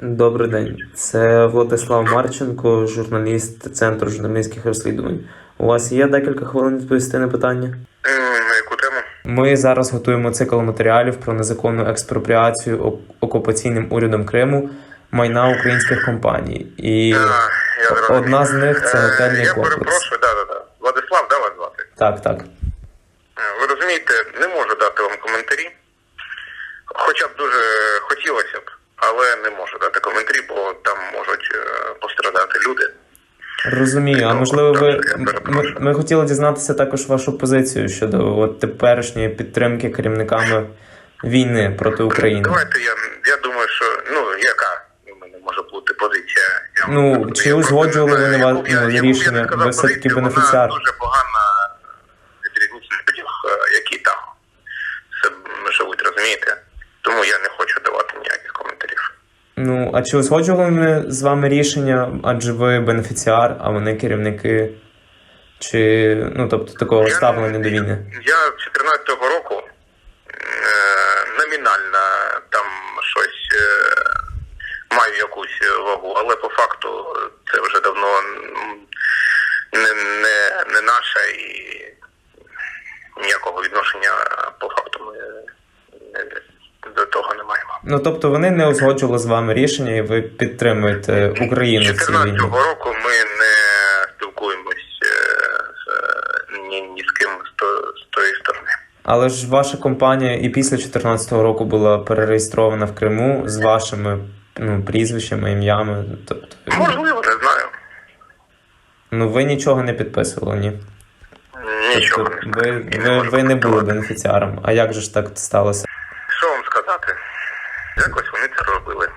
Добрий день. Це Владислав Марченко, журналіст Центру журналістських розслідувань. У вас є декілька хвилин відповісти на питання? М, На яку тему? Ми зараз готуємо цикл матеріалів про незаконну експропріацію окупаційним урядом Криму майна українських компаній. І А, я одна з них це Е, готельний Я комплекс. перепрошую, да, да, да. Владислав, да, вас звати? Так, так. Е, Ви розумієте, не можу дати вам коментарі. Хоча б дуже хотілося б, але не можу дати коментарі, бо там можуть е, пострадати люди. Розумію. А Ну, можливо, ви ми, ми хотіли дізнатися також вашу позицію щодо от теперішньої підтримки керівниками війни проти України. Давайте я, я думаю, що ну яка у мене може бути позиція. Я, Ну, чи узгоджували знаю, на б я- ну, рішення? сказав Ви все-таки бенефіціар. Дуже погана від різниці е, які там все живуть, розумієте? Тому я не хочу. Ну, а чи узгоджували вони з вами рішення, адже ви бенефіціар, а вони керівники? Чи ну тобто такого ставлення до війни? Я з 14-го року е, номінально там щось е, маю якусь вагу, але по факту це вже давно не, не, не наша і ніякого відношення по факту ми не- до того не маємо. Ну тобто вони не узгоджували з вами рішення, і ви підтримуєте Україну в цій війні. 14-го року ми не спілкуємось е, з, ні, ні з ким з, з тої сторони. Але ж ваша компанія і після 2014 року була перереєстрована в Криму з вашими ну, прізвищами, ім'ями. Тобто, Можливо, не знаю. ну ви нічого не підписували, ні? Нічого Тобто, не ви, ви, ви не були бенефіціаром. А як же ж так сталося? Якось вони це робили.